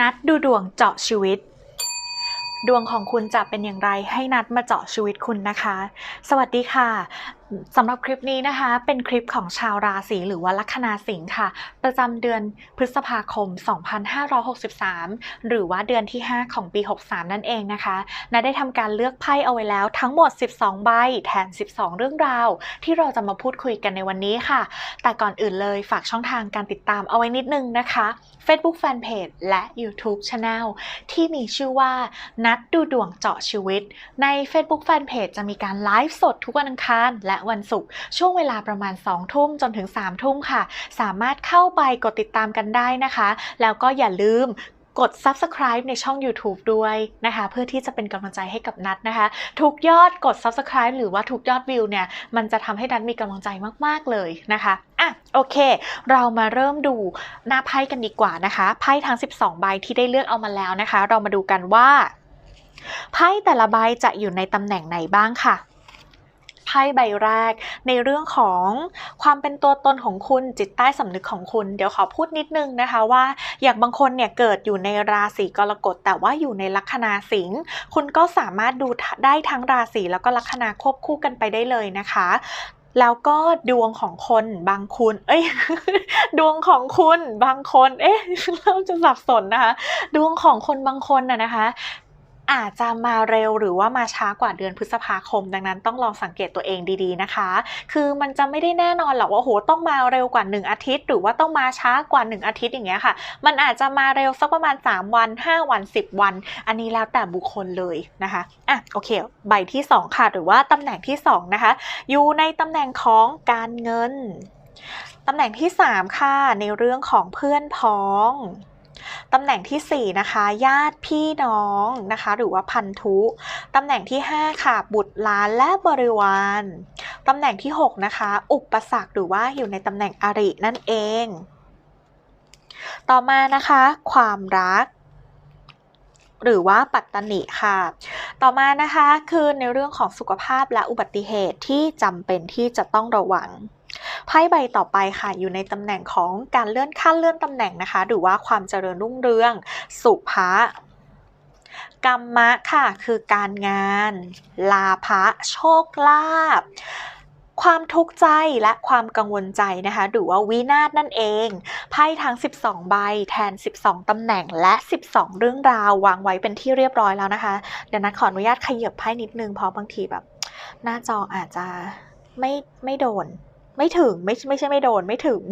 นัดดูดวงเจาะชีวิต ดวงของคุณจะเป็นอย่างไรให้นัดมาเจาะชีวิตคุณนะคะ สวัสดีค่ะสำหรับคลิปนี้นะคะ เป็นคลิปของชาวราศีหรือว่าลัคนาสิงค์ค่ะ ประจำเดือนพฤษภาคม 2563 หรือว่าเดือนที่ 5 ของปี 63 นั่นเองนะคะนัดได้ทำการเลือกไพ่เอาไว้แล้วทั้งหมด 12 ใบแทน12 เรื่องราว ที่เราจะมาพูดคุยกันในวันนี้ค่ะ แต่ก่อนอื่นเลยฝากช่องทางการติดตามเอาไว้นิดนึงนะคะ Facebook Fanpage และ YouTube Channel ที่มีชื่อว่านัดดูดวงเจาะชีวิต ใน Facebook Fanpage จะมีการไลฟ์สดทุกวันอังคารและวันศุกร์ช่วงเวลาประมาณ 2 ทุ่มจนถึง 3 ทุ่มค่ะ สามารถเข้าไปกดติดตามกันได้นะคะ แล้วก็อย่าลืมกด subscribe ในช่อง YouTube ด้วยนะคะ เพื่อที่จะเป็นกำลังใจให้กับนัดนะคะ ทุกยอดกด subscribe หรือว่าทุกยอดวิวเนี่ย มันจะทำให้นัดมีกำลังใจมาก ๆ เลยนะคะอะโอเค เรามาเริ่มดูหน้าไพ่กันดีกว่านะคะไพ่ทั้ง 12 ใบที่ได้เลือกเอามาแล้วนะคะ เรามาดูกันว่าไพ่แต่ละใบจะอยู่ในตำแหน่งไหนบ้างค่ะ ไพ่ใบแรก ในเรื่องของความเป็นตัวตนของคุณจิตใต้สำนึกของคุณ เดี๋ยวขอพูดนิดนึงนะคะว่า อย่างบางคนเนี่ยเกิดอยู่ในราศีกรกฎแต่ว่าอยู่ในลัคนาสิงห์คุณก็สามารถดูได้ทั้งราศีแล้วก็ลัคนาควบคู่กันไปได้เลยนะคะแล้วก็ดวงของคนบางคุณเอ้ย ดวงของคุณบางคน เอ๊ะเราจะสับสนนะคะ ดวงของคนบางคนน่ะนะคะ อาจจะมาเร็วหรือว่ามาช้ากว่าเดือนพฤษภาคม ดังนั้นต้องลองสังเกตตัวเองดีๆนะคะ คือมันจะไม่ได้แน่นอนหรอกว่าโหต้องมาเร็วกว่า 1 อาทิตย์ หรือว่าต้องมาช้ากว่า 1 อาทิตย์อย่างเงี้ยค่ะ มันอาจจะมาเร็วสักประมาณ 3 วัน 5 วัน 10 วัน อันนี้แล้วแต่บุคคลเลยนะคะอะโอเค ใบที่ 2 ค่ะหรือว่าตำแหน่งที่ 2 นะคะ อยู่ในตำแหน่งของการเงินตำแหน่งที่ 3 ค่ะ ในเรื่องของเพื่อนพ้อง ตำแหน่งที่ 4 นะคะ ญาติพี่น้องนะคะ หรือว่าพันธุ ตำแหน่งที่ 5 ค่ะ บุตรหลานและบริวาร ตำแหน่งที่ 6 นะคะ อุปสรรคหรือว่าอยู่ในตำแหน่งอรินั่นเอง ต่อมานะคะ ความรักหรือว่าปัตตนิค่ะ ต่อมานะคะคือในเรื่องของสุขภาพและอุบัติเหตุที่จำเป็นที่จะต้องระวัง ไพ่ใบต่อไปค่ะอยู่ในตำแหน่งของการเลื่อนขั้นเลื่อนตำแหน่งนะคะ หรือว่าความเจริญรุ่งเรือง สุภะกรรมะค่ะคือการงาน ลาภะโชคลาภความทุกข์ใจและความกังวลใจนะคะ หรือว่าวินาศนั่นเอง ไพ่ทั้ง 12 ใบแทน 12 ตำแหน่งและ 12 เรื่องราววางไว้เป็นที่เรียบร้อยแล้วนะคะ เดี๋ยวนัดขออนุญาตขยับไพ่นิดนึงเพราะบางทีแบบ หน้าจออาจจะไม่ไม่โดน ไม่ถึงไม่ไม่ใช่ไม่โดนไม่ถึง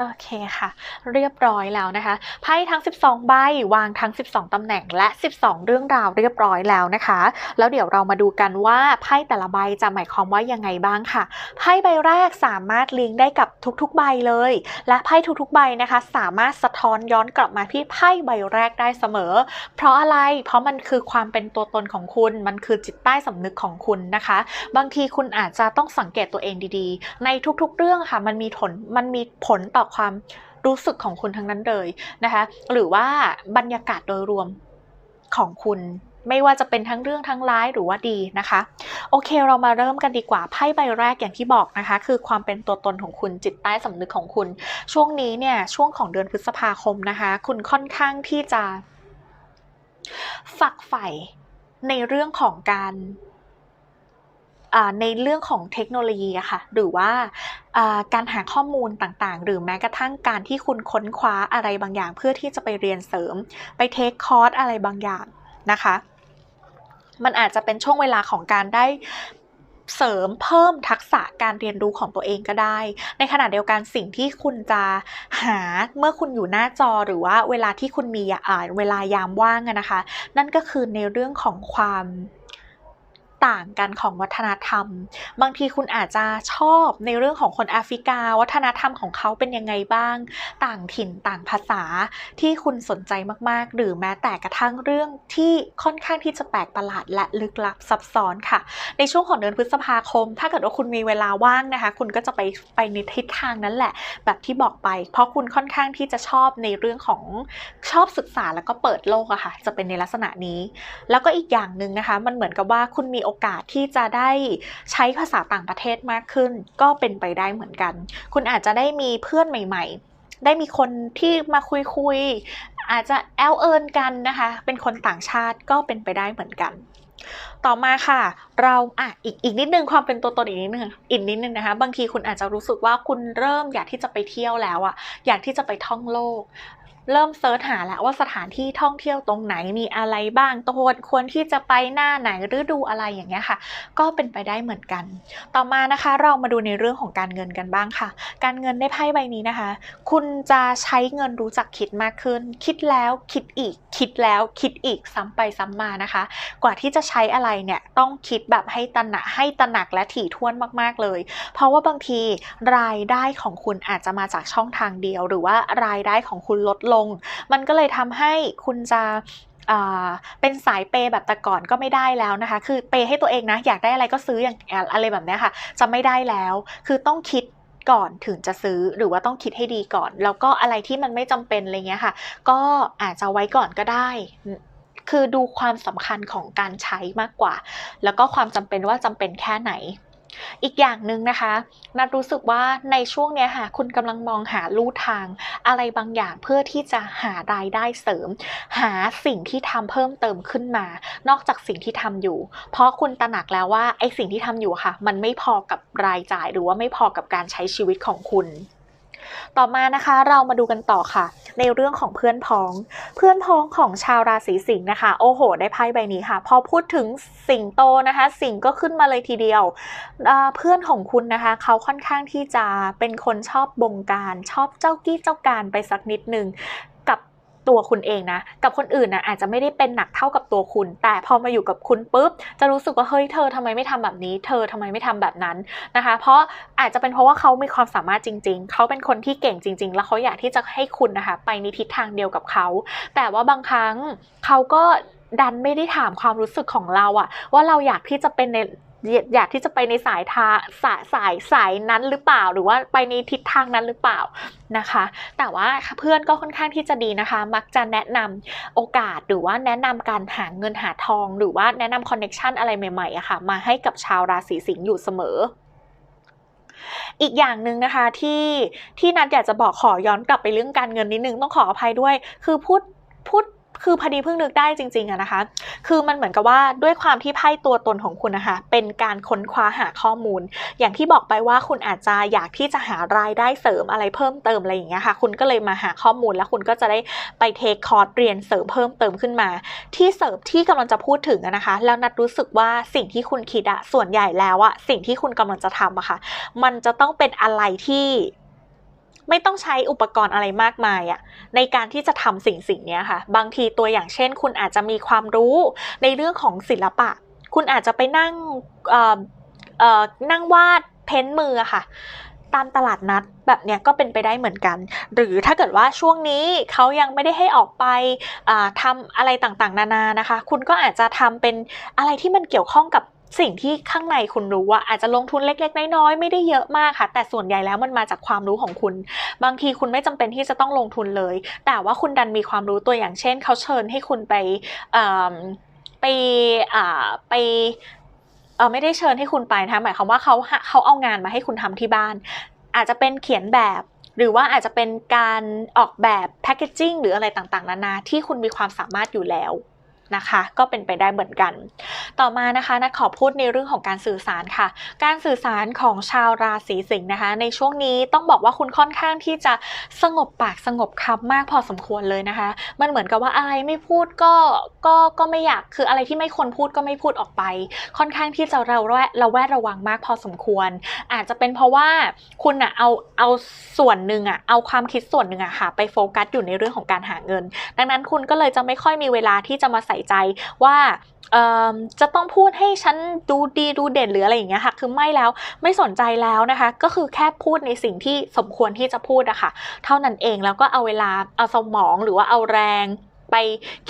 โอเคค่ะ เรียบร้อยแล้วนะคะไพ่ทั้ง 12 ใบวางทั้ง 12 ตำแหน่งและ 12 เรื่องราวเรียบร้อยแล้วนะคะ แล้วเดี๋ยวเรามาดูกันว่าไพ่แต่ละใบจะหมายความว่ายังไงบ้างค่ะไพ่ใบแรกสามารถลิงก์ได้กับทุกๆใบเลย และไพ่ทุกๆใบนะคะ สามารถสะท้อนย้อนกลับมาที่ไพ่ใบแรกได้เสมอ เพราะอะไรเพราะมันคือความเป็นตัวตนของคุณ มันคือจิตใต้สำนึกของคุณนะคะ บางทีคุณอาจจะต้องสังเกตตัวเองดีๆ ในทุกๆ เรื่องค่ะ มันมีผลมันมีผลต่อความรู้สึกของคุณทั้งนั้นเลยนะคะ หรือว่าบรรยากาศโดยรวมของคุณไม่ว่าจะเป็นทั้งเรื่องทั้งร้ายหรือว่าดีนะคะ โอเคเรามาเริ่มกันดีกว่าไพ่ใบแรกอย่างที่บอกนะคะ คือความเป็นตัวตนของคุณจิตใต้สำนึกของคุณ ช่วงนี้เนี่ยช่วงของเดือนพฤษภาคมนะคะ คุณค่อนข้างที่จะ ฝักใฝ่ในเรื่องของการ ในเรื่องของเทคโนโลยีอะค่ะ หรือว่าการหาข้อมูลต่างๆ หรือแม้กระทั่งการที่คุณค้นคว้าอะไรบางอย่าง เพื่อที่จะไปเรียนเสริม ไปเทคคอร์สอะไรบางอย่างนะคะ มันอาจจะเป็นช่วงเวลาของการได้เสริมเพิ่มทักษะการเรียนรู้ของตัวเองก็ได้ ในขณะเดียวกันสิ่งที่คุณจะหาเมื่อคุณอยู่หน้าจอหรือว่าเวลาที่คุณมีเวลายามว่างนะคะ นั่นก็คือในเรื่องของความ ต่างกันของวัฒนธรรม บางทีคุณอาจจะชอบในเรื่องของคนแอฟริกา วัฒนธรรมของเขาเป็นยังไงบ้าง ต่างถิ่นต่างภาษาที่คุณสนใจมาก ๆ หรือแม้แต่กระทั่งเรื่องที่ค่อนข้างที่จะแปลกประหลาดและลึกลับซับซ้อนค่ะ ในช่วงของเดือนพฤษภาคม ถ้าเกิดว่าคุณมีเวลาว่างนะคะ คุณก็จะไปไปในทิศทางนั้นแหละ แบบที่บอกไป เพราะคุณค่อนข้างที่จะชอบในเรื่องของชอบศึกษาแล้วก็เปิดโลกอะค่ะ จะเป็นในลักษณะนี้ แล้วก็อีกอย่างหนึ่งนะคะ มันเหมือนกับว่าคุณมีโอกาสที่จะได้ใช้ภาษาต่างประเทศมากขึ้น ก็เป็นไปได้เหมือนกัน คุณอาจจะได้มีเพื่อนใหม่ได้มีคนที่มาคุยคุยอาจจะแอลเอิญกันนะคะ เป็นคนต่างชาติก็เป็นไปได้เหมือนกัน ต่อมาค่ะ เราอะอีกอีกนิดนึงความเป็นตัวตนอีกนิดนึงอีกนิดนึงนะคะ บางทีคุณอาจจะรู้สึกว่าคุณเริ่มอยากที่จะไปเที่ยวแล้วอะอยากที่จะไปท่องโลก เริ่มเซิร์ชหาแล้วว่าสถานที่ท่องเที่ยวตรงไหนมีอะไรบ้างตัวควรที่จะไปหน้าไหนฤดูอะไรอย่างเงี้ยค่ะ ก็เป็นไปได้เหมือนกัน ต่อมานะคะเรามาดูในเรื่องของการเงินกันบ้างค่ะ การเงินได้ไพ่ใบนี้นะคะ คุณจะใช้เงินรู้จักคิดมากขึ้น คิดแล้วคิดอีก คิดแล้วคิดอีกซ้ำไปซ้ำมานะคะ กว่าที่จะใช้อะไรเนี่ยต้องคิดแบบให้ตระหนักให้ตระหนักและถี่ถ้วนมากๆเลย เพราะว่าบางทีรายได้ของคุณอาจจะมาจากช่องทางเดียว หรือว่ารายได้ของคุณลดลงมันก็เลยทำให้คุณจะเป็นสายเปย์แบบแต่ก่อนก็ไม่ได้แล้วนะคะ คือเปย์ให้ตัวเองนะ อยากได้อะไรก็ซื้ออย่างอะไรแบบเนี้ยค่ะ จะไม่ได้แล้ว คือต้องคิดก่อนถึงจะซื้อหรือว่าต้องคิดให้ดีก่อน แล้วก็อะไรที่มันไม่จำเป็นอะไรเงี้ยค่ะ ก็อาจจะไว้ก่อนก็ได้ คือดูความสำคัญของการใช้มากกว่า แล้วก็ความจำเป็นว่าจำเป็นแค่ไหน อีกอย่างหนึ่งนะคะนัดรู้สึกว่าในช่วงเนี้ยค่ะคุณกำลังมองหาลู่ทาง อะไรบางอย่างเพื่อที่จะหารายได้เสริม หาสิ่งที่ทำเพิ่มเติมขึ้นมา นอกจากสิ่งที่ทำอยู่ เพราะคุณตระหนักแล้วว่าไอ้สิ่งที่ทำอยู่ค่ะ มันไม่พอกับรายจ่ายหรือว่าไม่พอกับการใช้ชีวิตของคุณ ต่อมานะคะ เรามาดูกันต่อค่ะ ในเรื่องของเพื่อนพ้อง เพื่อนพ้องของชาวราศีสิงห์นะคะ โอ้โห ได้ไพ่ใบนี้ค่ะ พอพูดถึงสิงโตนะคะ สิงก็ขึ้นมาเลยทีเดียว เพื่อนของคุณนะคะ เขาค่อนข้างที่จะเป็นคนชอบบงการ ชอบเจ้ากี้เจ้าการไปสักนิดหนึ่ง ตัวคุณเองนะ กับคนอื่นนะอาจจะไม่ได้เป็นหนักเท่ากับตัวคุณ แต่พอมาอยู่กับคุณปุ๊บ จะรู้สึกว่าเฮ้ยเธอทำไมไม่ทำแบบนี้ เธอทำไมไม่ทำแบบนั้นนะคะ เพราะอาจจะเป็นเพราะว่าเขามีความสามารถจริง ๆ เขาเป็นคนที่เก่งจริง ๆ แล้วเขาอยากที่จะให้คุณนะคะ ไปในทิศทางเดียวกับเขา แต่ว่าบางครั้งเขาก็ดันไม่ได้ถามความรู้สึกของเราอะว่าเราอยากที่จะเป็นใน อยากที่จะไปในสายทาสายสายสายนั้นหรือเปล่า หรือว่าไปในทิศทางนั้นหรือเปล่านะคะ แต่ว่าเพื่อนก็ค่อนข้างที่จะดีนะคะ มักจะแนะนำโอกาสหรือว่าแนะนำการหาเงินหาทอง หรือว่าแนะนำคอนเน็ชันอะไรใหม่ๆอะค่ะมาให้กับชาวราศีสิงห์อยู่เสมออีกอย่างหนึ่งนะคะที่ที่นัดอยากจะบอกขอย้อนกลับไปเรื่องการเงินนิดนึงต้องขออภัยด้วย คือพูดพูด คือพอดีเพิ่งนึกได้จริงๆอะนะคะ คือมันเหมือนกับว่าด้วยความที่ไพ่ตัวตนของคุณนะคะ เป็นการค้นคว้าหาข้อมูล อย่างที่บอกไปว่าคุณอาจจะอยากที่จะหารายได้เสริมอะไรเพิ่มเติมอะไรอย่างเงี้ยค่ะ คุณก็เลยมาหาข้อมูลแล้วคุณก็จะได้ไปเทคคอร์สเรียนเสริมเพิ่มเติมขึ้นมา ที่เสริมที่กำลังจะพูดถึงนะคะ แล้วนัดรู้สึกว่าสิ่งที่คุณคิดอะส่วนใหญ่แล้วอะสิ่งที่คุณกำลังจะทำอะค่ะ มันจะต้องเป็นอะไรที่ ไม่ต้องใช้อุปกรณ์อะไรมากมายอะในการที่จะทำสิ่งสิ่งนี้ค่ะ บางทีตัวอย่างเช่น คุณอาจจะมีความรู้ในเรื่องของศิลปะ คุณอาจจะไปนั่งเอ่อเอ่อนั่งวาดเพ้นท์มือค่ะ ตามตลาดนัดแบบเนี้ยก็เป็นไปได้เหมือนกัน หรือถ้าเกิดว่าช่วงนี้เขายังไม่ได้ให้ออกไปอ่าทำอะไรต่างๆ นานานะคะ คุณก็อาจจะทำเป็นอะไรที่มันเกี่ยวข้องกับ สิ่งที่ข้างในคุณรู้ว่าอาจจะลงทุนเล็ก ๆ น้อยๆไม่ได้เยอะมากค่ะ แต่ส่วนใหญ่แล้วมันมาจากความรู้ของคุณ บางทีคุณไม่จำเป็นที่จะต้องลงทุนเลย แต่ว่าคุณดันมีความรู้ตัวอย่างเช่นเขาเชิญให้คุณไปไปไปเออไม่ได้เชิญให้คุณไปนะคะหมายความว่าเขาเขาเอางานมาให้คุณทำที่บ้าน อาจจะเป็นเขียนแบบหรือว่าอาจจะเป็นการออกแบบแพคเกจจิ้งหรืออะไรต่างๆ นานาที่คุณมีความสามารถอยู่แล้ว นะคะ ก็เป็นไปได้เหมือนกัน ต่อมานะคะนัดขอพูดในเรื่องของการสื่อสารค่ะ การสื่อสารของชาวราศีสิงห์นะคะ ในช่วงนี้ต้องบอกว่าคุณค่อนข้างที่จะสงบปากสงบคำมากพอสมควรเลยนะคะ มันเหมือนกับว่าอะไรไม่พูดก็ก็ก็ไม่อยากคืออะไรที่ไม่ควรพูดก็ไม่พูดออกไป ค่อนข้างที่จะเราแวดเราแวดระวังมากพอสมควร อาจจะเป็นเพราะว่าคุณอะเอาเอาส่วนหนึ่งอะเอาความคิดส่วนหนึ่งอะค่ะ ไปโฟกัสอยู่ในเรื่องของการหาเงิน ดังนั้นคุณก็เลยจะไม่ค่อยมีเวลาที่จะมาใส่ใจว่าจะต้องพูดให้ฉันดูดีดูเด่นหรืออะไรอย่างเงี้ยค่ะ คือไม่แล้วไม่สนใจแล้วนะคะ ก็คือแค่พูดในสิ่งที่สมควรที่จะพูดอะค่ะ เท่านั้นเองแล้วก็เอาเวลาเอาสมองหรือว่าเอาแรงไป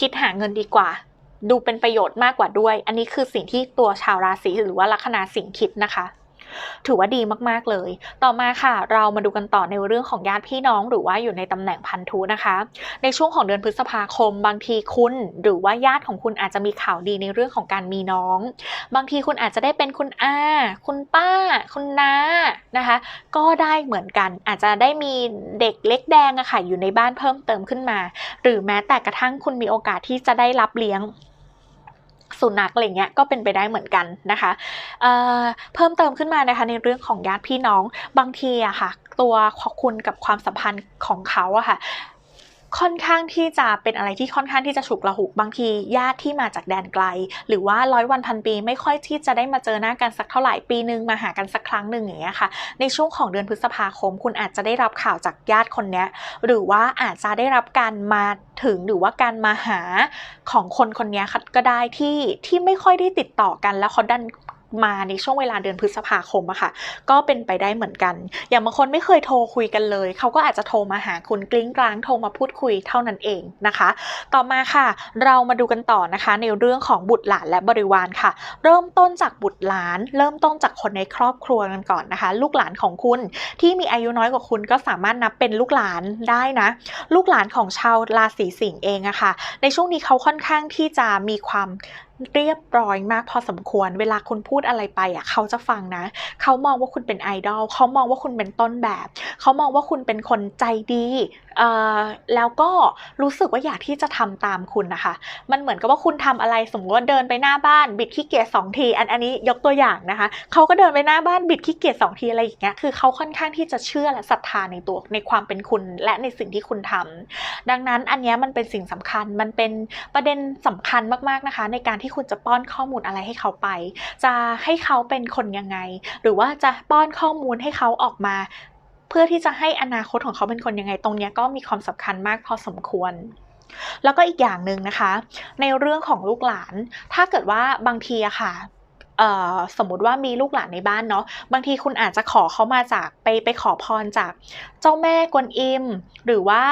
คิดหาเงินดีกว่า ดูเป็นประโยชน์มากกว่าด้วย อันนี้คือสิ่งที่ตัวชาวราศีหรือว่าลัคนาสิงคิดนะคะ ถือว่าดีมากๆเลย ต่อมาค่ะ เรามาดูกันต่อในเรื่องของญาติพี่น้อง หรือว่าอยู่ในตำแหน่งพันธุนะคะ ในช่วงของเดือนพฤษภาคม บางทีคุณ หรือว่าญาติของคุณอาจจะมีข่าวดีในเรื่องของการมีน้อง บางทีคุณอาจจะได้เป็นคุณอา คุณป้า คุณน้านะคะ ก็ได้เหมือนกัน อาจจะได้มีเด็กเล็กแดงอะค่ะอยู่ในบ้านเพิ่มเติมขึ้นมา หรือแม้แต่กระทั่งคุณมีโอกาสที่จะได้รับเลี้ยง สุนัขอะไรเงี้ยก็เป็นไปได้เหมือนกันนะคะเเพิ่มเติมขึ้นมานะคะในเรื่องของญาติพี่น้องบางทีอะค่ะ ตัวขอบคุณกับความสัมพันธ์ของเขาอะค่ะ ค่อนข้างที่จะเป็นอะไรที่ค่อนข้างที่จะฉุกละหุกบางทีญาติที่มาจากแดนไกล หรือว่าร้อยวันพันปีไม่ค่อยที่จะได้มาเจอหน้ากันสักเท่าไหร่ปีนึงมาหากันสักครั้งหนึ่งอย่างเงี้ยค่ะ ในช่วงของเดือนพฤษภาคม คุณอาจจะได้รับข่าวจากญาติคนเนี้ยหรือว่าอาจจะได้รับการมาถึงหรือว่าการมาหาของคนคนนี้ก็ได้ที่ที่ไม่ค่อยได้ติดต่อกันแล้วเขาดัน มาในช่วงเวลาเดือนพฤษภาคมอะค่ะ ก็เป็นไปได้เหมือนกัน อย่างบางคนไม่เคยโทรคุยกันเลย เขาก็อาจจะโทรมาหาคุณกลิ้งกลางโทรมาพูดคุยเท่านั้นเองนะคะ ต่อมาค่ะ เรามาดูกันต่อนะคะ ในเรื่องของบุตรหลานและบริวารค่ะ เริ่มต้นจากบุตรหลาน เริ่มต้นจากคนในครอบครัวกันก่อนนะคะ ลูกหลานของคุณที่มีอายุน้อยกว่าคุณก็สามารถนับเป็นลูกหลานได้นะ ลูกหลานของชาวราศีสิงห์เองอะค่ะ ในช่วงนี้เขาค่อนข้างที่จะมีความ เรียบร้อยมากพอสมควร เวลาคุณพูดอะไรไปอะเขาจะฟังนะ เขามองว่าคุณเป็นไอดอลเขามองว่าคุณเป็นต้นแบบ เขามองว่าคุณเป็นคนใจดี แล้วก็รู้สึกว่าอยากที่จะทำตามคุณนะคะ มันเหมือนกับว่าคุณทำอะไรสมมติว่าเดินไปหน้าบ้านบิดขี้เกียจสองทีอันอันนี้ยกตัวอย่างนะคะเขาก็เดินไปหน้าบ้านบิดขี้เกียจสองทีอะไรอย่างเงี้ยคือเขาค่อนข้างที่จะเชื่อและศรัทธาในตัวในความเป็นคุณและในสิ่งที่คุณทำดังนั้นอันนี้มันเป็นสิ่งสำคัญมันเป็นประเด็นสำคัญมากๆนะคะ ในการที่คุณจะป้อนข้อมูลอะไรให้เขาไป จะให้เขาเป็นคนยังไง หรือว่าจะป้อนข้อมูลให้เขาออกมา เพื่อที่จะให้อนาคตของเขาเป็นคนยังไงตรงนี้ก็มีความสำคัญมากพอสมควร แล้วก็อีกอย่างหนึ่งนะคะ ในเรื่องของลูกหลาน ถ้าเกิดว่าบางทีอะค่ะเอ่อสมมติว่ามีลูกหลานในบ้านเนาะบางทีคุณอาจจะขอเขามาจากไปไปขอพรจากเจ้าแม่กวนอิม หรือว่า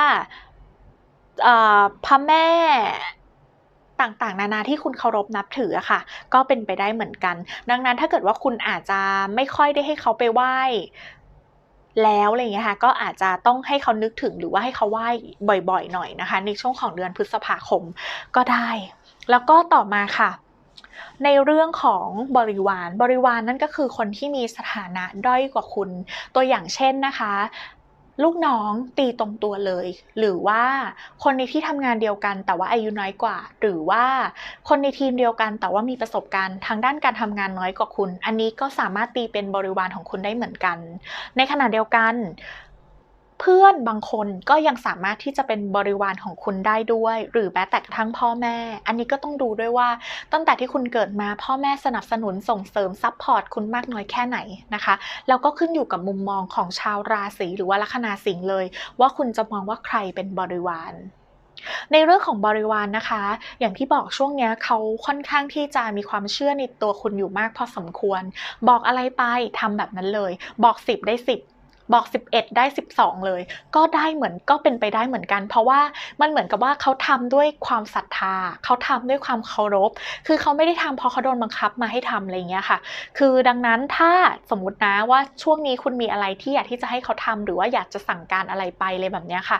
พระแม่ต่างๆ นานาที่คุณเคารพนับถืออะค่ะ ก็เป็นไปได้เหมือนกัน ดังนั้นถ้าเกิดว่าคุณอาจจะไม่ค่อยได้ให้เขาไปไหว้ แล้วอะไรเงี้ยค่ะก็อาจจะต้องให้เขานึกถึงหรือว่าให้เขาไหว้บ่อยๆ หน่อยนะคะ ในช่วงของเดือนพฤษภาคมก็ได้ แล้วก็ต่อมาค่ะในเรื่องของบริวารบริวารนั่นก็คือคนที่มีสถานะด้อยกว่าคุณ ตัวอย่างเช่นนะคะ ลูกน้องตีตรงตัวเลย หรือว่าคนในที่ทำงานเดียวกันแต่ว่าอายุน้อยกว่า หรือว่าคนในทีมเดียวกันแต่ว่ามีประสบการณ์ ทางด้านการทำงานน้อยกว่าคุณ อันนี้ก็สามารถตีเป็นบริวารของคุณได้เหมือนกัน ในขณะเดียวกัน เพื่อนบางคนก็ยังสามารถที่จะเป็นบริวารของคุณได้ด้วย หรือแม้แต่กระทั่งพ่อแม่ อันนี้ก็ต้องดูด้วยว่า ตั้งแต่ที่คุณเกิดมาพ่อแม่สนับสนุนส่งเสริมซัพพอร์ตคุณมากน้อยแค่ไหนนะคะแล้วก็ขึ้นอยู่กับมุมมองของชาวราศีหรือว่าลัคนาสิงห์เลย ว่าคุณจะมองว่าใครเป็นบริวารในเรื่องของบริวารนะคะ อย่างที่บอกช่วงนี้เขาค่อนข้างที่จะมีความเชื่อในตัวคุณอยู่มากพอสมควร บอกอะไรไปทำแบบนั้นเลย บอก 10 ได้ 10 บอก 11 ได้ 12 เลย ก็ได้เหมือนก็เป็นไปได้เหมือนกัน เพราะว่ามันเหมือนกับว่าเขาทำด้วยความศรัทธา เขาทำด้วยความเคารพ คือเขาไม่ได้ทำเพราะเขาโดนบังคับมาให้ทำอะไรอย่างเงี้ยค่ะ คือดังนั้นถ้าสมมตินะว่าช่วงนี้คุณมีอะไรที่อยากที่จะให้เขาทำหรือว่าอยากจะสั่งการอะไรไปเลยแบบเนี้ยค่ะ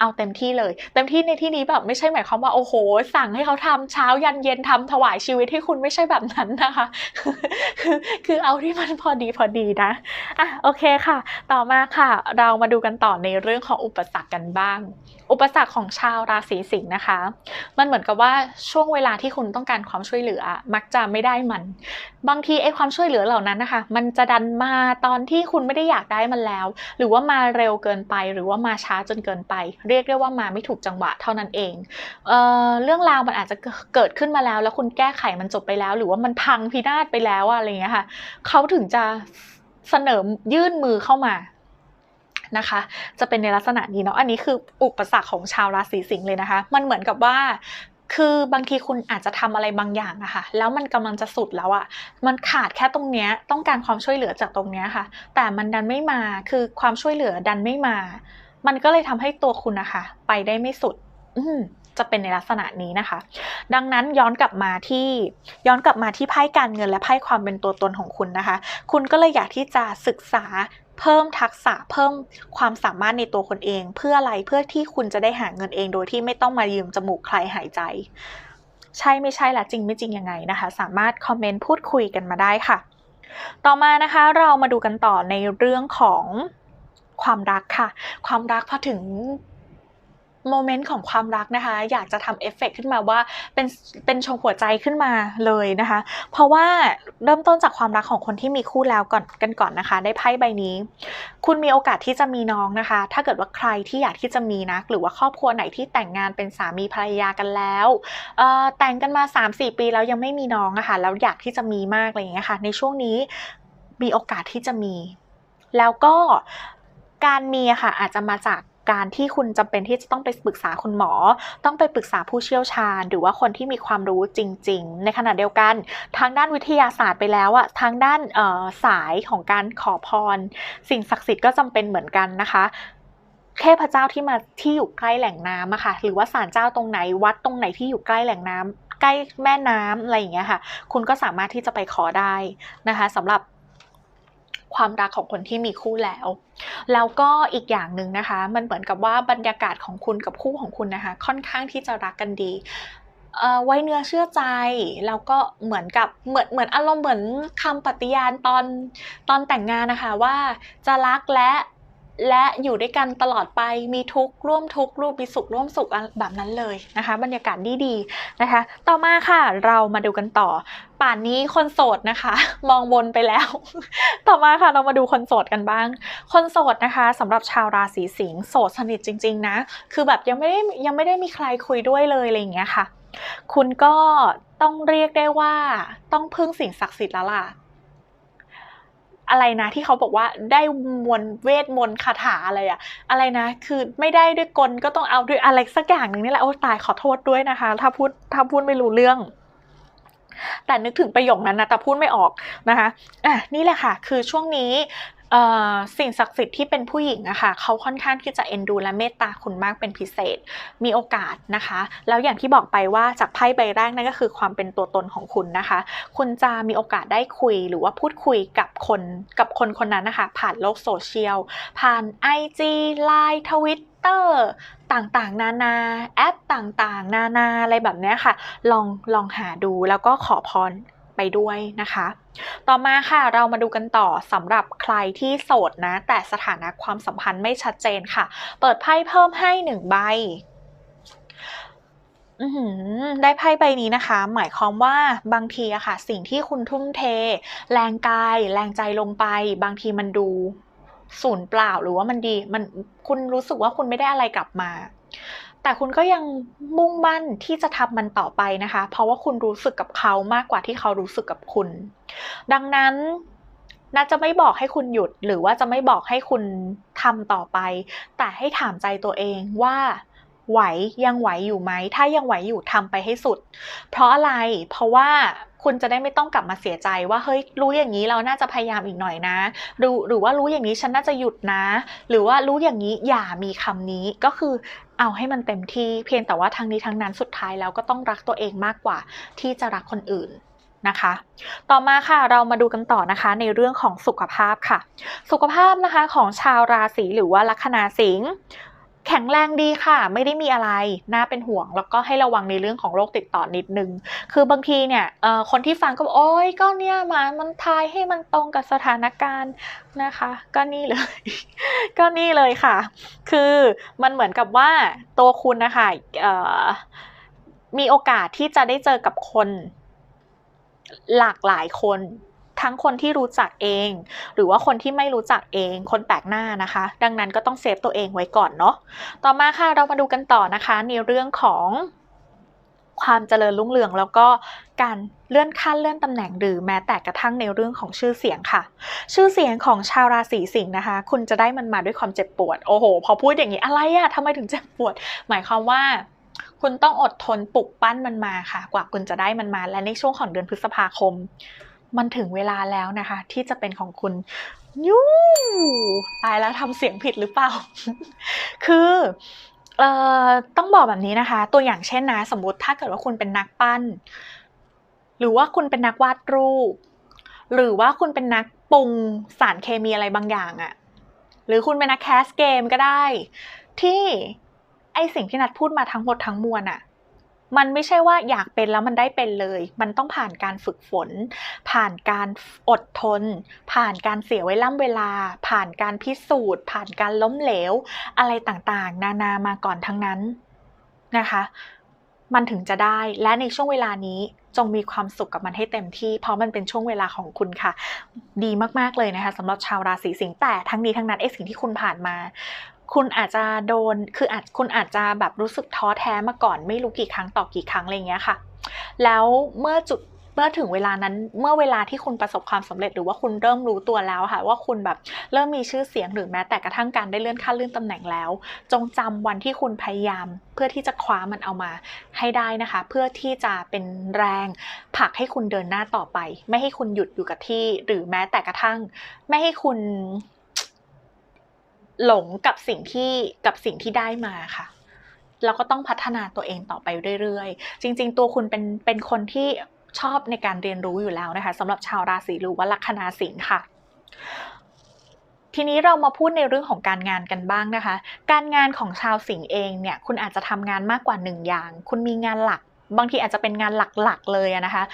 เอาเต็มที่เลย เต็มที่ในที่นี้แบบไม่ใช่หมายความว่าโอ้โห สั่งให้เขาทำเช้ายันเย็นทำถวายชีวิตให้คุณไม่ใช่แบบนั้นนะคะ คือคือเอาที่มันพอดีพอดีนะอะโอเคค่ะ ต่อมาค่ะ เรามาดูกันต่อในเรื่องของอุปสรรคกันบ้าง อุปสรรคของชาวราศีสิงห์นะคะ มันเหมือนกับว่าช่วงเวลาที่คุณต้องการความช่วยเหลือ มักจะไม่ได้มัน บางทีไอ้ความช่วยเหลือเหล่านั้นนะคะ มันจะดันมาตอนที่คุณไม่ได้อยากได้มันแล้ว หรือว่ามาเร็วเกินไป หรือว่ามาช้าจนเกินไปเรียกได้ว่ามาไม่ถูกจังหวะเท่านั้นเองเออเรื่องราวมันอาจจะเกิดขึ้นมาแล้ว แล้วคุณแก้ไขมันจบไปแล้ว หรือว่ามันพังพินาศไปแล้วอะไรอย่างเงี้ยค่ะเขาถึงจะเสนอยื่นมือเข้ามานะคะ จะเป็นในลักษณะนี้เนาะอันนี้คืออุปสรรคของชาวราศีสิงห์เลยนะคะ มันเหมือนกับว่าคือบางทีคุณอาจจะทำอะไรบางอย่างอะค่ะ แล้วมันกำลังจะสุดแล้วอะมันขาดแค่ตรงเนี้ย ต้องการความช่วยเหลือจากตรงเนี้ยค่ะ แต่มันดันไม่มา คือความช่วยเหลือดันไม่มา มันก็เลยทำให้ตัวคุณนะคะ ไปได้ไม่สุด อืจะเป็นในลักษณะนี้นะคะ ดังนั้นย้อนกลับมาที่ย้อนกลับมาที่ไพ่การเงินและไพ่ความเป็นตัวตนของคุณนะคะ คุณก็เลยอยากที่จะศึกษาเพิ่มทักษะเพิ่มความสามารถในตัวคนเอง เพื่ออะไรเพื่อที่คุณจะได้หาเงินเองโดยที่ไม่ต้องมายืมจมูกใครหายใจ ใช่ไม่ใช่ละจริงไม่จริงยังไงนะคะ สามารถคอมเมนต์พูดคุยกันมาได้ค่ะ ต่อมานะคะเรามาดูกันต่อในเรื่องของ ความรักค่ะ ความรักพอถึงโมเมนต์ของความรักนะคะ อยากจะทำเอฟเฟกต์ขึ้นมาว่าเป็นเป็นชงหัวใจขึ้นมาเลยนะคะ เพราะว่าเริ่มต้นจากความรักของคนที่มีคู่แล้วก่อนกันก่อนนะคะ ได้ไพ่ใบนี้ คุณมีโอกาสที่จะมีน้องนะคะ ถ้าเกิดว่าใครที่อยากที่จะมีนะหรือว่าครอบครัวไหนที่แต่งงานเป็นสามีภรรยากันแล้วแต่งกันมา 3-4 ปีแล้วยังไม่มีน้องอะคะ่ะแล้วอยากที่จะมีมากอะไรอย่างเงี้ยค่ะ ในช่วงนี้มีโอกาสที่จะมี แล้วก็ การมีค่ะอาจจะมาจากการที่คุณจำเป็นที่จะต้องไปปรึกษาคุณหมอ ต้องไปปรึกษาผู้เชี่ยวชาญ หรือว่าคนที่มีความรู้จริง ๆ ในขณะเดียวกัน ทางด้านวิทยาศาสตร์ไปแล้วอะทางด้านสายของการขอพร สิ่งศักดิ์สิทธิ์ก็จำเป็นเหมือนกันนะคะเทพเจ้าที่มาที่อยู่ใกล้แหล่งน้ำอะค่ะ หรือว่าศาลเจ้าตรงไหนวัดตรงไหนที่อยู่ใกล้แหล่งน้ำใกล้แม่น้ำอะไรอย่างเงี้ยค่ะ คุณก็สามารถที่จะไปขอได้นะคะสำหรับ ความรักของคนที่มีคู่แล้ว แล้วก็อีกอย่างหนึ่งนะคะ มันเหมือนกับว่าบรรยากาศของคุณกับคู่ของคุณนะคะ ค่อนข้างที่จะรักกันดีไว้เนื้อเชื่อใจแล้วก็เหมือนกับเหมือนเหมือนอารมณ์เหมือนคำปฏิญาณตอนตอนแต่งงานนะคะว่าจะรักและ และอยู่ด้วยกันตลอดไปมีทุกข์ร่วมทุกข์ร่วมมีสุขร่วมสุขแบบนั้นเลยนะคะ บรรยากาศดีดีนะคะ ต่อมาค่ะเรามาดูกันต่อ ป่านนี้คนโสดนะคะ มองบนไปแล้ว ต่อมาค่ะเรามาดูคนโสดกันบ้าง คนโสดนะคะสำหรับชาวราศีสิงห์โสดสนิทจริง ๆ นะ คือแบบยังไม่ได้ยังไม่ได้มีใครคุยด้วยเลยอะไรอย่างเงี้ยค่ะ คุณก็ต้องเรียกได้ว่าต้องพึ่งสิ่งศักดิ์สิทธิ์แล้วล่ะ อะไรนะที่เขาบอกว่าได้มวลเวทมนต์คาถาอะไรอะอะไรนะ คือไม่ได้ด้วยกลก็ต้องเอาด้วยอะไรสักอย่างหนึ่งนี่แหละโอ้ตายขอโทษด้วยนะคะ ถ้าพูดถ้าพูดไม่รู้เรื่อง แต่นึกถึงประโยคนั้นนะแต่พูดไม่ออกนะคะอะนี่แหละค่ะ คือช่วงนี้ สิ่งศักดิ์สิทธิ์ที่เป็นผู้หญิงอะคะ่ะเขาค่อนข้างที่จะเอ็นดูและเมตตาคุณมากเป็นพิเศษ มีโอกาสนะคะ แล้วอย่างที่บอกไปว่าจากไพ่ใบแรกนั่นก็คือความเป็นตัวตนของคุณนะคะ คุณจะมีโอกาสได้คุยหรือว่าพูดคุยกับคนกับคนคนนั้นนะคะ ผ่านโลกโซเชียล ผ่าน IG Line ทวิตเตอร์ต่างๆ นานาแอปต่างๆ นานาอะไรแบบนี้ค่ะ ลองลองหาดูแล้วก็ขอพรไปด้วยนะคะ ต่อมาค่ะเรามาดูกันต่อสำหรับใครที่โสดนะ แต่สถานะความสัมพันธ์ไม่ชัดเจนค่ะ เปิดไพ่เพิ่มให้หนึ่งใบได้ไพ่ใบนี้นะคะ หมายความว่าบางทีอะค่ะ สิ่งที่คุณทุ่มเท แรงกาย แรงใจลงไป บางทีมันดูสูญเปล่าหรือว่ามันดี มันคุณรู้สึกว่าคุณไม่ได้อะไรกลับมา แต่คุณก็ยังมุ่งมั่นที่จะทำมันต่อไปนะคะ เพราะว่าคุณรู้สึกกับเขามากกว่าที่เขารู้สึกกับคุณ ดังนั้นน่าจะไม่บอกให้คุณหยุดหรือว่าจะไม่บอกให้คุณทำต่อไป แต่ให้ถามใจตัวเองว่าไหวยังไหวอยู่ไหม ถ้ายังไหวอยู่ทำไปให้สุด เพราะอะไร เพราะว่าคุณจะได้ไม่ต้องกลับมาเสียใจว่าเฮ้ยรู้อย่างนี้เราน่าจะพยายามอีกหน่อยนะหรือหรือว่ารู้อย่างนี้ฉันน่าจะหยุดนะ หรือว่ารู้อย่างนี้อย่ามีคำนี้ก็คือ เอาให้มันเต็มที่เพียงแต่ว่าทางนี้ทางนั้นสุดท้ายแล้วก็ต้องรักตัวเองมากกว่าที่จะรักคนอื่นนะคะ ต่อมาค่ะเรามาดูกันต่อนะคะในเรื่องของสุขภาพค่ะ สุขภาพนะคะของชาวราศีหรือว่าลัคนาสิงห์ แข็งแรงดีค่ะ ไม่ได้มีอะไร น่าเป็นห่วง แล้วก็ให้ระวังในเรื่องของโรคติดต่อนิดนึง คือบางทีเนี่ยคนที่ฟังก็บอกโอ้ยก็เนี่ยมามันทายให้มันตรงกับสถานการณ์นะคะ ก็นี่เลย ก็นี่เลยค่ะ คือมันเหมือนกับว่าตัวคุณนะคะมีโอกาสที่จะได้เจอกับคนหลากหลายคน ทั้งคนที่รู้จักเอง หรือว่าคนที่ไม่รู้จักเอง คนแปลกหน้านะคะ ดังนั้นก็ต้องเซฟตัวเองไว้ก่อนเนาะต่อมาค่ะเรามาดูกันต่อนะคะ ในเรื่องของความเจริญรุ่งเรืองแล้วก็การเลื่อนขั้นเลื่อนตำแหน่งหรือแม้แต่กระทั่งในเรื่องของชื่อเสียงค่ะ ชื่อเสียงของชาวราศีสิงห์นะคะ คุณจะได้มันมาด้วยความเจ็บปวดโอ้โห พอพูดอย่างนี้อะไรอะทำไมถึงเจ็บปวด หมายความว่าคุณต้องอดทนปลุกปั้นมันมาค่ะ กว่าคุณจะได้มันมาและในช่วงของเดือนพฤษภาคม มันถึงเวลาแล้วนะคะ ที่จะเป็นของคุณยูตายแล้วทำเสียงผิดหรือเปล่า คือเอ่อต้องบอกแบบนี้นะคะ ตัวอย่างเช่นนะ สมมติถ้าเกิดว่าคุณเป็นนักปั้น หรือว่าคุณเป็นนักวาดรูป หรือว่าคุณเป็นนักปรุงสารเคมีอะไรบางอย่างอะหรือคุณเป็นนักแคสเกมก็ได้ ที่ไอสิ่งที่นัดพูดมาทั้งหมดทั้งมวลอะ มันไม่ใช่ว่าอยากเป็นแล้วมันได้เป็นเลย มันต้องผ่านการฝึกฝน ผ่านการอดทน ผ่านการเสียไว้ล่ำเวลา ผ่านการพิสูจน์ ผ่านการล้มเหลว อะไรต่างๆ นานามาก่อนทั้งนั้นนะคะ มันถึงจะได้ และในช่วงเวลานี้จงมีความสุขกับมันให้เต็มที่ เพราะมันเป็นช่วงเวลาของคุณค่ะ ดีมากๆเลยนะคะสำหรับชาวราศีสิงห์แต่ทั้งนี้ทั้งนั้นไอ้สิ่งที่คุณผ่านมา คุณอาจจะโดน คืออาจคุณอาจจะแบบรู้สึกท้อแท้มาก่อนไม่รู้กี่ครั้งต่อกี่ครั้งอะไรเงี้ยค่ะ แล้วเมื่อจุดเมื่อถึงเวลานั้นเมื่อเวลาที่คุณประสบความสำเร็จหรือว่าคุณเริ่มรู้ตัวแล้วค่ะ ว่าคุณแบบเริ่มมีชื่อเสียงหรือแม้แต่กระทั่งการได้เลื่อนขั้นเลื่อนตำแหน่งแล้ว จงจำวันที่คุณพยายาม เพื่อที่จะคว้ามันเอามาให้ได้นะคะ เพื่อที่จะเป็นแรงผลักให้คุณเดินหน้าต่อไป ไม่ให้คุณหยุดอยู่กับที่ หรือแม้แต่กระทั่ง ไม่ให้คุณ หลงกับสิ่งที่กับสิ่งที่ได้มาค่ะเราก็ต้องพัฒนาตัวเองต่อไปเรื่อยๆ จริง ๆ ตัวคุณเป็นเป็นคนที่ชอบในการเรียนรู้อยู่แล้วนะคะสำหรับชาวราศีหรือว่าลัคนาสิงค่ะ ทีนี้เรามาพูดในเรื่องของการงานกันบ้างนะคะ การงานของชาวสิงห์เองเนี่ยคุณอาจจะทำงานมากกว่าหนึ่งอย่าง คุณมีงานหลัก บางทีอาจจะเป็นงานหลักๆเลยนะคะ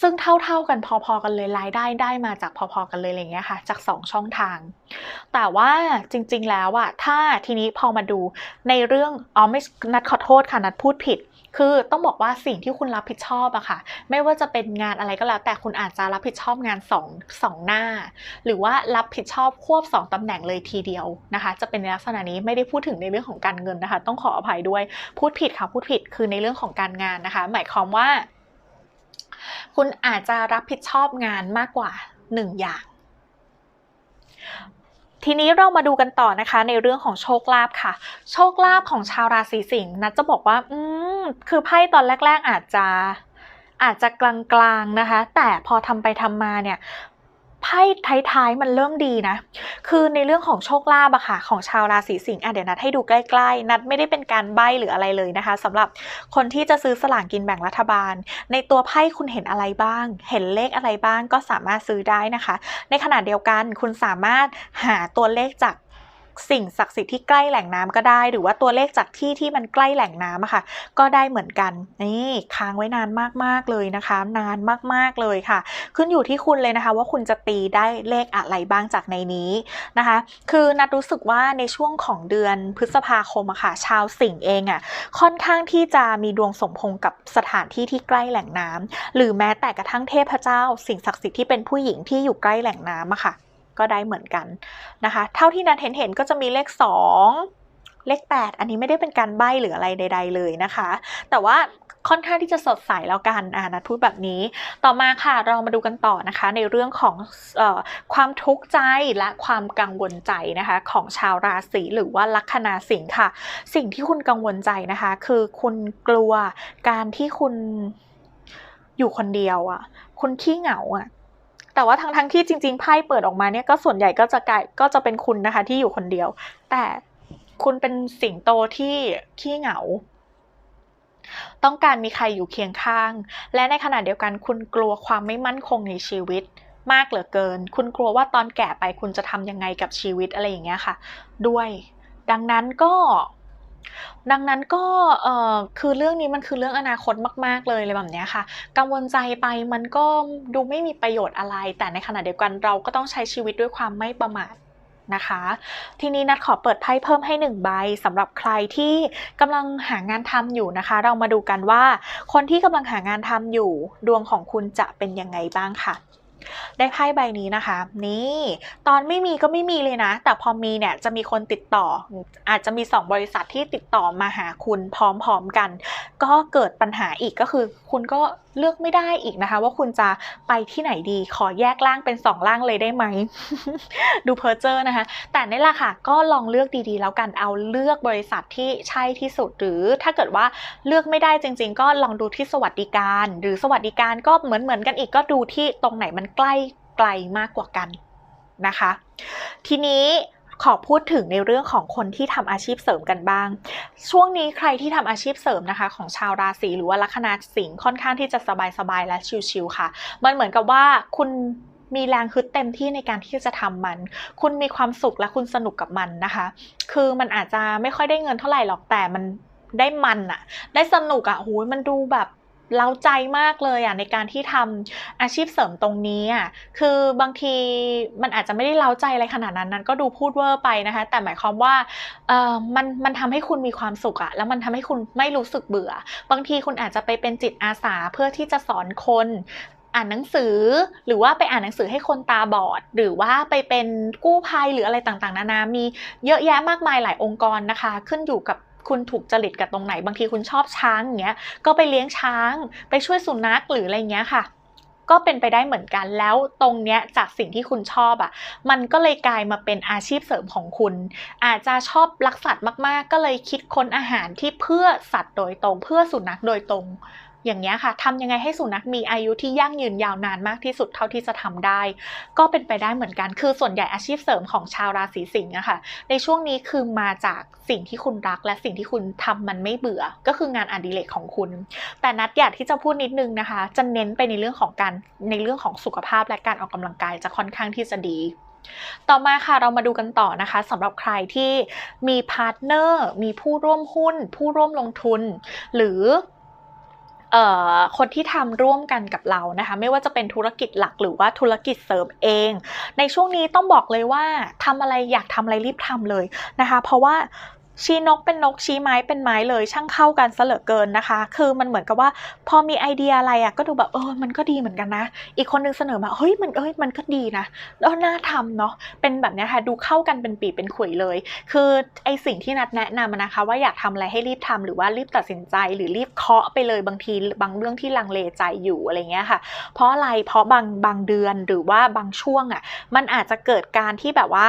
ซึ่งเท่าๆกันพอๆกันเลยรายได้ได้มาจากพอๆกันเลยอะไรเงี้ยค่ะ จาก 2 ช่องทาง แต่ว่าจริงๆแล้วอะถ้าทีนี้พอมาดูในเรื่องอ๋อไม่นัดขอโทษค่ะนัดพูดผิด คือต้องบอกว่าสิ่งที่คุณรับผิดชอบอะค่ะ ไม่ว่าจะเป็นงานอะไรก็แล้ว แต่คุณอาจจะรับผิดชอบงาน2งสองหน้า หรือว่ารับผิดชอบควบ 2ตำแหน่งเลยทีเดียวนะคะ จะเป็นในลักษณะนี้ไม่ได้พูดถึงในเรื่องของการเงินนะคะ ต้องขออภัยด้วยพูดผิดค่ะพูดผิดคือในเรื่องของการงานนะคะ หมายความว่า คุณอาจจะรับผิดชอบงานมากกว่า 1 อย่าง ทีนี้เรามาดูกันต่อนะคะ ในเรื่องของโชคลาภค่ะ โชคลาภของชาวราศีสิงห์นะจะบอกว่า อืมคือไพ่ตอนแรก ๆ อาจจะอาจจะกลางๆนะคะ แต่พอทำไปทำมาเนี่ย ไพ่ท้ายๆมันเริ่มดีนะ คือในเรื่องของโชคลาภอะค่ะของชาวราศีสิงห์อะเดี๋ยวนัดให้ดูใกล้ๆ นัดไม่ได้เป็นการใบ้หรืออะไรเลยนะคะสำหรับคนที่จะซื้อสลากกินแบ่งรัฐบาล ในตัวไพ่คุณเห็นอะไรบ้าง เห็นเลขอะไรบ้างก็สามารถซื้อได้นะคะ ในขณะเดียวกันคุณสามารถหาตัวเลขจาก สิ่งศักดิ์สิทธิ์ที่ใกล้แหล่งน้ำก็ได้ หรือว่าตัวเลขจากที่ที่มันใกล้แหล่งน้ำอะค่ะ ก็ได้เหมือนกันนี่ค้างไว้นานมากๆเลยนะคะ นานมากๆเลยค่ะ ขึ้นอยู่ที่คุณเลยนะคะ ว่าคุณจะตีได้เลขอะไรบ้างจากในนี้นะคะ คือนัดรู้สึกว่าในช่วงของเดือนพฤษภาคมอะค่ะ ชาวสิงห์เองอะค่อนข้างที่จะมีดวงสมพงกับสถานที่ที่ใกล้แหล่งน้ำหรือแม้แต่กระทั่งเทพเจ้า สิ่งศักดิ์สิทธิ์ที่เป็นผู้หญิงที่อยู่ใกล้แหล่งน้ำอะค่ะ ก็ได้เหมือนกันนะคะ เท่าที่นัดเห็นเห็นก็จะมีเลข 2 เลข 8 อันนี้ไม่ได้เป็นการใบ้หรืออะไรใด ๆ เลยนะคะ แต่ว่าค่อนข้างที่จะสดใสแล้วกันอ่านัดพูดแบบนี้ ต่อมาค่ะเรามาดูกันต่อนะคะ ในเรื่องของออความทุกข์ใจและความกังวลใจนะคะ ของชาวราศีหรือว่าลัคนาสิงค์ค่ะ สิ่งที่คุณกังวลใจนะคะ คือคุณกลัวการที่คุณอยู่คนเดียวอะ คุณขี้เหงาอะ แต่ว่าทั้งทั้งที่จริงๆไพ่เปิดออกมาเนี่ยก็ส่วนใหญ่ก็จะกลายก็จะเป็นคุณนะคะ ที่อยู่คนเดียว แต่คุณเป็นสิงโตที่ขี้เหงา ต้องการมีใครอยู่เคียงข้าง และในขณะเดียวกันคุณกลัวความไม่มั่นคงในชีวิตมากเหลือเกิน คุณกลัวว่าตอนแก่ไปคุณจะทำยังไงกับชีวิตอะไรอย่างเงี้ยค่ะ ด้วย ดังนั้นก็ ดังนั้นก็เออคือเรื่องนี้มันคือเรื่องอนาคตมาก ๆ เลยเลยแบบเนี้ยค่ะ กังวลใจไปมันก็ดูไม่มีประโยชน์อะไร แต่ในขณะเดียวกันเราก็ต้องใช้ชีวิตด้วยความไม่ประมาทนะคะ ทีนี้นัดขอเปิดไพ่เพิ่มให้ 1 ใบสำหรับใครที่กำลังหางานทำอยู่นะคะ เรามาดูกันว่า คนที่กำลังหางานทำอยู่ ดวงของคุณจะเป็นยังไงบ้างค่ะ ได้ไพ่ใบนี้นะคะ นี่ตอนไม่มีก็ไม่มีเลยนะ แต่พอมีเนี่ยจะมีคนติดต่อ อาจจะมี 2 บริษัทที่ติดต่อมาหาคุณพร้อมๆกัน ก็เกิดปัญหาอีกก็คือ คุณก็เลือกไม่ได้อีกนะคะ ว่าคุณจะไปที่ไหนดีขอแยกร่างเป็น 2 ร่างเลยได้ไหม ดูเพอร์เจอร์นะคะ แต่นี่แหละค่ะ ก็ลองเลือกดีๆ แล้วกันเอาเลือกบริษัทที่ใช่ที่สุดหรือถ้าเกิดว่าเลือกไม่ได้จริง ๆ ก็ลองดูที่สวัสดิการ หรือสวัสดิการก็เหมือนเหมือนๆกันอีกก็ดูที่ตรงไหนมันใกล้ไกลมากกว่ากันนะคะ ทีนี้ขอพูดถึงในเรื่องของคนที่ทำอาชีพเสริมกันบ้าง ช่วงนี้ใครที่ทำอาชีพเสริมนะคะ ของชาวราศีหรือว่าลัคนาสิงห์ค่อนข้างที่จะสบายๆและชิลๆค่ะ มันเหมือนกับว่าคุณมีแรงฮึดเต็มที่ในการที่จะทำมัน คุณมีความสุขและคุณสนุกกับมันนะคะ คือมันอาจจะไม่ค่อยได้เงินเท่าไหร่หรอกแต่มันได้มันอะได้สนุกอะโหยมันดูแบบ เล้าใจมากเลยอะในการที่ทำอาชีพเสริมตรงนี้อะคือบางทีมันอาจจะไม่ได้เล้าใจอะไรขนาดนั้นนั้น ก็ดูพูดเวอร์ไปนะคะ แต่หมายความว่าเออมันมันทำให้คุณมีความสุขอะแล้วมันทำให้คุณไม่รู้สึกเบื่อ บางทีคุณอาจจะไปเป็นจิตอาสาเพื่อที่จะสอนคนอ่านหนังสือหรือว่าไปอ่านหนังสือให้คนตาบอด หรือว่าไปเป็นกู้ภัยหรืออะไรต่างๆ นานา มีเยอะแยะมากมายหลายองค์กรนะคะ ขึ้นอยู่กับ คุณถูกจริตกับตรงไหน บางทีคุณชอบช้างอย่างเงี้ย ก็ไปเลี้ยงช้าง ไปช่วยสุนัขหรืออะไรเงี้ยค่ะ ก็เป็นไปได้เหมือนกันแล้วตรงเนี้ยจากสิ่งที่คุณชอบอะ่ะ มันก็เลยกลายมาเป็นอาชีพเสริมของคุณ อาจจะชอบรักสัตว์มากๆ ก็เลยคิดค้นอาหารที่เพื่อสัตว์โดยตรง เพื่อสุนัขโดยตรง อย่างเงี้ยค่ะทำยังไงให้สุนัขมีอายุที่ยั่งยืนยาวนานมากที่สุดเท่าที่จะทำได้ ก็เป็นไปได้เหมือนกัน คือส่วนใหญ่อาชีพเสริมของชาวราศีสิงห์อะค่ะ ในช่วงนี้คือมาจากสิ่งที่คุณรักและสิ่งที่คุณทำมันไม่เบื่อ ก็คืองานอดิเรกของคุณ แต่นัดอยากที่จะพูดนิดนึงนะคะ จะเน้นไปในเรื่องของการในเรื่องของสุขภาพและการออกกำลังกายจะค่อนข้างที่จะดีต่อมาค่ะเรามาดูกันต่อนะคะสำหรับใครที่มีพาร์ทเนอร์ มีผู้ร่วมหุ้น ผู้ร่วมลงทุน หรือ คนที่ทำร่วมกันกับเรานะคะไม่ว่าจะเป็นธุรกิจหลักหรือว่าธุรกิจเสริมเอง ในช่วงนี้ต้องบอกเลยว่าทำอะไรอยากทำอะไรรีบทำเลยนะคะ เพราะว่า ชี้นกเป็นนกชี้ไม้เป็นไม้เลยช่างเข้ากันเหลือเกินนะคะ คือมันเหมือนกับว่าพอมีไอเดียอะไรอะ่ะก็ดูแบบเออมันก็ดีเหมือนกันนะ อีกคนนึงเสนอมาเฮ้ยมันเอ้ยมันก็ดีนะเออน่าทำเนาะเป็นแบบนี้ค่ะดูเข้ากันเป็นปีเป็นขุยเลย คือไอสิ่งที่นัดแนะนำนะคะ ว่าอยากทำอะไรให้รีบทำหรือว่ารีบตัดสินใจหรือรีบเคาะไปเลยบางทีบางเรื่องที่ลังเลใจอยู่อะไรเงี้ยค่ะ เพราะอะไรเพราะบางบางเดือนหรือว่าบางช่วงอะ่ะมันอาจจะเกิดการที่แบบว่า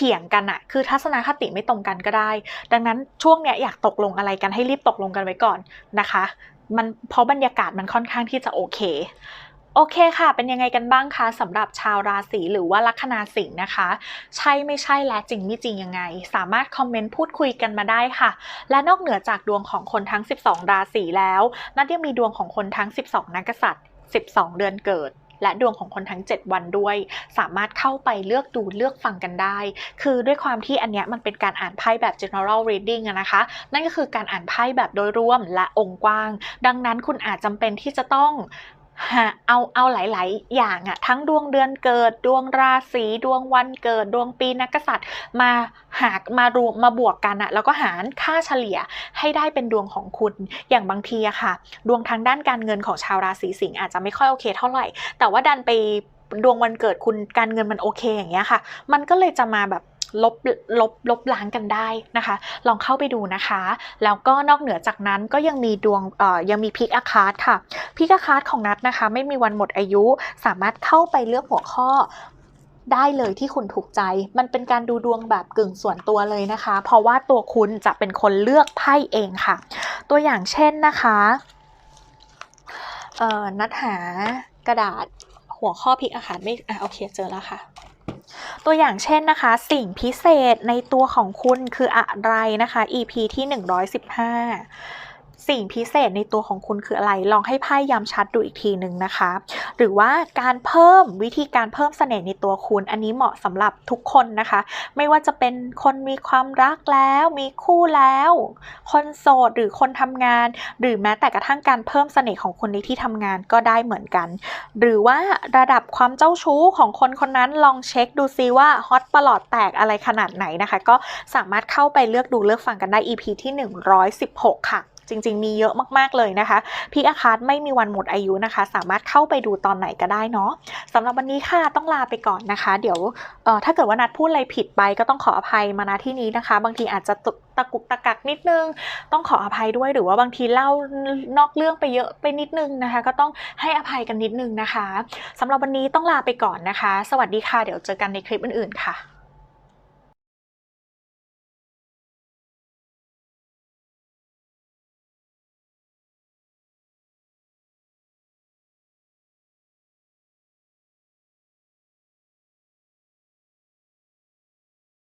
ถียงกันอะคือทัศนคติไม่ตรงกันก็ได้ ดังนั้นช่วงเนี้ยอยากตกลงอะไรกันให้รีบตกลงกันไว้ก่อนนะคะ มันเพราะบรรยากาศมันค่อนข้างที่จะโอเคโอเคค่ะ เป็นยังไงกันบ้างคะสำหรับชาวราศีหรือว่าลัคนาสิงห์นะคะ ใช่ไม่ใช่และจริงไม่จริงยังไง สามารถคอมเมนต์พูดคุยกันมาได้ค่ะ และนอกเหนือจากดวงของคนทั้ง 12 ราศีแล้ว นัดยังมีดวงของคนทั้ง 12 นักกษัตริย์ 12 เดือนเกิด และดวงของคนทั้ง 7 วันด้วย สามารถเข้าไปเลือกดูเลือกฟังกันได้ คือด้วยความที่อันเนี้ยมันเป็นการอ่านไพ่แบบ general reading นะคะ นั่นก็คือการอ่านไพ่แบบโดยรวมและองค์กว้าง ดังนั้นคุณอาจจำเป็นที่จะต้อง หาเอาเอาหลาย ๆ อย่างอะทั้งดวงเดือนเกิดดวงราศีดวงวันเกิดดวงปีนักษัตริย์มาหากมารวมมาบวกกันอะแล้วก็หารค่าเฉลี่ยให้ได้เป็นดวงของคุณอย่างบางทีอะค่ะ ดวงทางด้านการเงินของชาวราศีสิงห์อาจจะไม่ค่อยโอเคเท่าไหร่ แต่ว่าดันไปดวงวันเกิดคุณการเงินมันโอเคอย่างเงี้ยค่ะ มันก็เลยจะมาแบบ ลบลบลบล้างกันได้นะคะ ลองเข้าไปดูนะคะ แล้วก็นอกเหนือจากนั้นก็ยังมีดวงเอ่อยังมีพิกอาคาร์ดค่ะพิกอาคาร์ดของนัดนะคะ ไม่มีวันหมดอายุสามารถเข้าไปเลือกหัวข้อได้เลยที่คุณถูกใจ มันเป็นการดูดวงแบบกึ่งส่วนตัวเลยนะคะ เพราะว่าตัวคุณจะเป็นคนเลือกไพ่เองค่ะ ตัวอย่างเช่นนะคะเอ่อนัดหากระดาษหัวข้อพิกอาคารไม่อะโอเคเจอแล้วค่ะ ตัวอย่างเช่นนะคะ สิ่งพิเศษในตัวของคุณคืออะไรนะคะ EP ที่ 115 สิ่งพิเศษในตัวของคุณคืออะไร ลองให้ไพ่ย้ำชัดดูอีกทีหนึ่งนะคะ หรือว่าการเพิ่มวิธีการเพิ่มเสน่ห์ในตัวคุณ อันนี้เหมาะสำหรับทุกคนนะคะ ไม่ว่าจะเป็นคนมีความรักแล้ว มีคู่แล้ว คนโสดหรือคนทำงาน หรือแม้แต่กระทั่งการเพิ่มเสน่ห์ของคุณในที่ทำงานก็ได้เหมือนกัน หรือว่าระดับความเจ้าชู้ของคนคนนั้นลองเช็คดูซิว่าฮอตประหลอดแตกอะไรขนาดไหนนะคะ ก็สามารถเข้าไปเลือกดูเลือกฟังกันได้ EP ที่ 116 ค่ะ จริง ๆ มีเยอะมากๆเลยนะคะพีอาคาร์ไม่มีวันหมดอายุนะคะ สามารถเข้าไปดูตอนไหนก็ได้เนาะสำหรับวันนี้ค่ะต้องลาไปก่อนนะคะ เดี๋ยวเอ่อถ้าเกิดว่านัดพูดอะไรผิดไปก็ต้องขออภัยมาณที่นี้นะคะ บางทีอาจจะตะกุกตะกักนิดนึง ต้องขออภัยด้วยหรือว่าบางทีเล่านอกเรื่องไปเยอะไปนิดนึงนะคะ ก็ต้องให้อภัยกันนิดนึงนะคะสำหรับวันนี้ต้องลาไปก่อนนะคะ สวัสดีค่ะ เดี๋ยวเจอกันในคลิปอื่นๆค่ะ